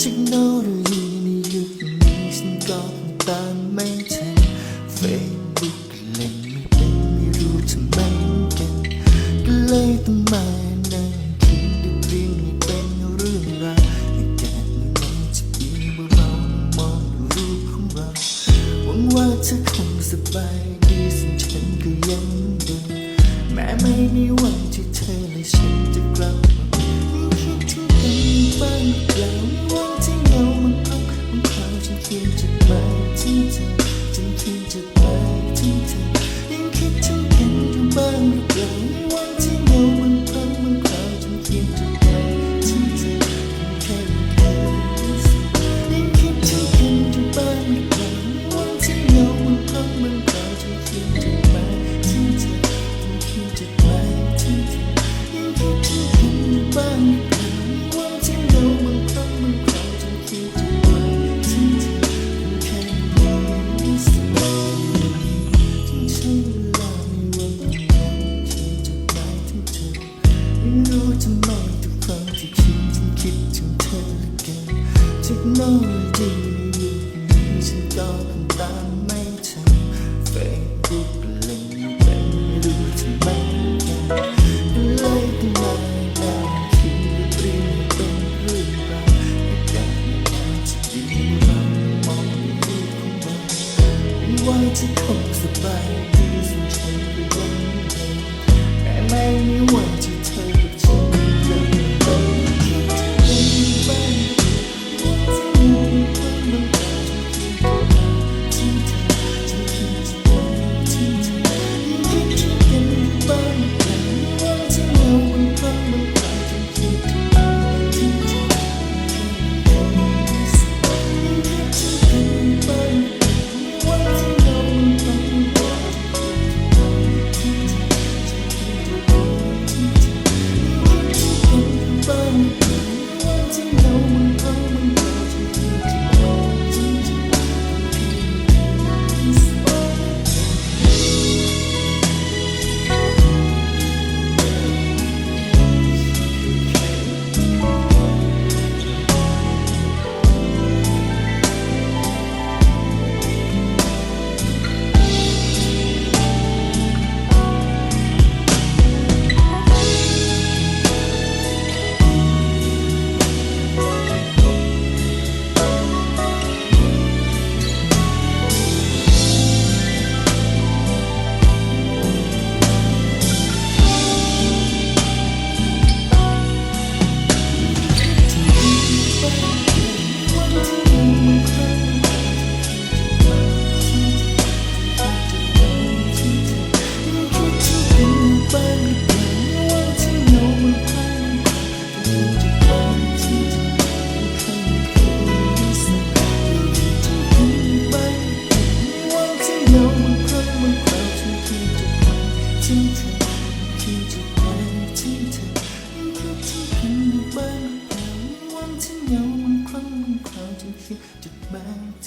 เทคโนโลยีในยุคนี้ฉันก็ตามไม่ทันเฟซบุ๊กเล่นไม่เป็นไม่รู้ทำไมกันเลยต้องมา ว่าเธอคงสบายดีส่วนฉันก็ยังเดินแม้ไม่มีวันที่เธอและฉันจะกลับมาคิดถึงกันบ้างเปล่าวันที่เหงามันพังบางคราฉันเขีนจะไปที่เธอฉันเขีนจะไปที่เธอยังคิดถึงกันอยู่บ้างหรือเปล่า รู้ทำไมทุกครั้งที่คิดฉันคิดถึงเธอเกินเทคโนโลยีฉันก็ตามไม่ทันเฟซบุ๊กเล่เป็นรู้ทำไมกันเลยต้องมานั่งคิดเรื่องรื่องรวยาดีเรามองรูของเราว่าจะคงสบาย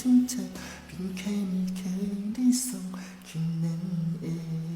ถึงเธอเพียแค่มีเคยได้ส่งแค่นั้นเอง